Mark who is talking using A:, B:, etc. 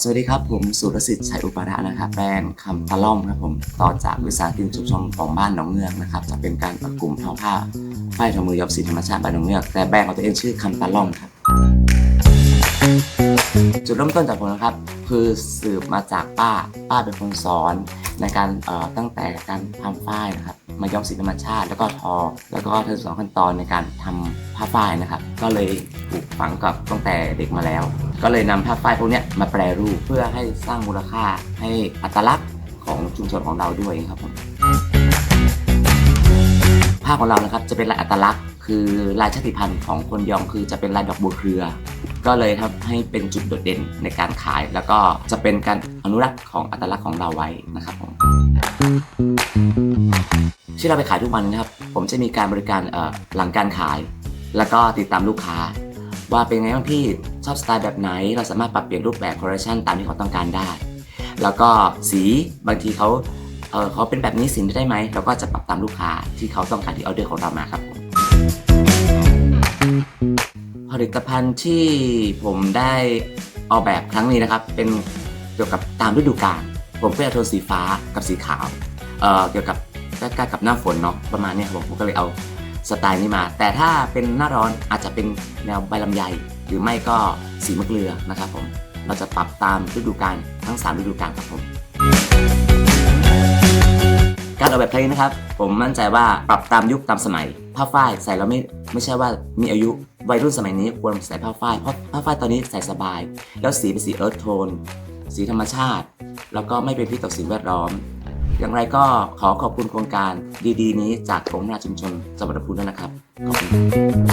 A: สวัสดีครับ ผมสุรสิทธิ์ชัยอุปาระนะครับแบรนด์คำตะล่อมครับผมต่อจากวิสาหกิจชุมชนของบ้านหนองเงือกนะครับจะเป็นการประกลุ่มทอผ้าฝ้ายทอมือย้อมสีธรรมชาติบ้านหนองเงือกแต่แบรนด์ของตัวเองชื่อคำตะล่อมครับ จุดเริ่มต้นจากผมนะครับ คือสืบมาจากป้าป้าเป็นคนสอนในการตั้งแต่การทำฝ้ายนะครับ มาย้อมสีธรรมชาติ แล้วก็ทอ แล้วก็ทั้งสองขั้นตอนในการทำผ้าฝ้ายนะครับ ก็เลยปลูกฝังกับตั้งแต่เด็กมาแล้ว ก็เลยนำผ้าฝ้ายพวกนี้มาแปรรูปเพื่อให้สร้างมูลค่าให้อัตลักษณ์ของชุมชนของเราด้วยครับผมผ้าของเรานะครับจะเป็นลายอัตลักษณ์ คือลายชาติพันธุ์ของคนยองคือจะเป็นลายดอกบัวเครือ ก็เลยทำให้เป็นจุดโดดเด่นในการขาย แล้วก็จะเป็นการอนุรักษ์ของอัตลักษณ์ของเราไว้นะครับผมที่เราไปขายทุกวันนะครับ ผมจะมีการบริการหลังการขาย แล้วก็ติดตามลูกค้า ว่าเป็นไงบ้างพี่ชอบสไตล์แบบไหน เราสามารถปรับเปลี่ยนรูปแบบคอลเลคชันตามที่เขาต้องการได้ แล้วก็สีบางทีเขาเเขาเป็นแบบนี้สีนี้ได้ไหมเราก็จะปรับตามลูกค้าที่เขาต้องการที่ออเดอร์ของเรามาครับ ผลิตภัณฑ์ที่ผมได้ออกแบบครั้งนี้นะครับ เป็นเกี่ยวกับตามฤดูกาลผมก็จะโทนสีฟ้ากับสีขาวเอ่อเกี่ยวกับใกล้ๆกับหน้าฝนเนาะประมาณนี้ครับผมก็เลยเอาสไตล์นี้มา แต่ถ้าเป็นหน้าร้อนอาจจะเป็นแนวใบลำไยหรือไม่ก็สีมะเกลือนะครับผมเราจะปรับตามฤดูกาลทั้งสามฤดูกาลครับผมการออกแบบเพลงนะครับ ผมมั่นใจว่าปรับตามยุคตามสมัยผ้าฝ้ายใส่แล้วไม่ไม่ใช่ว่ามีอายุ วัยรุ่นสมัยนี้ควรใส่ผ้าฝ้ายเพราะผ้าฝ้ายตอนนี้ใส่สบาย แล้วสีเป็นสีเอิร์ธโทน สีธรรมชาติ แล้วก็ไม่เป็นพิษต่อสิ่งแวดล้อม อย่างไรก็ขอขอบคุณโครงการดีๆ นี้จากกรมพัฒนาชุมชนจังหวัดลำพูนด้วยนะครับขอบคุณ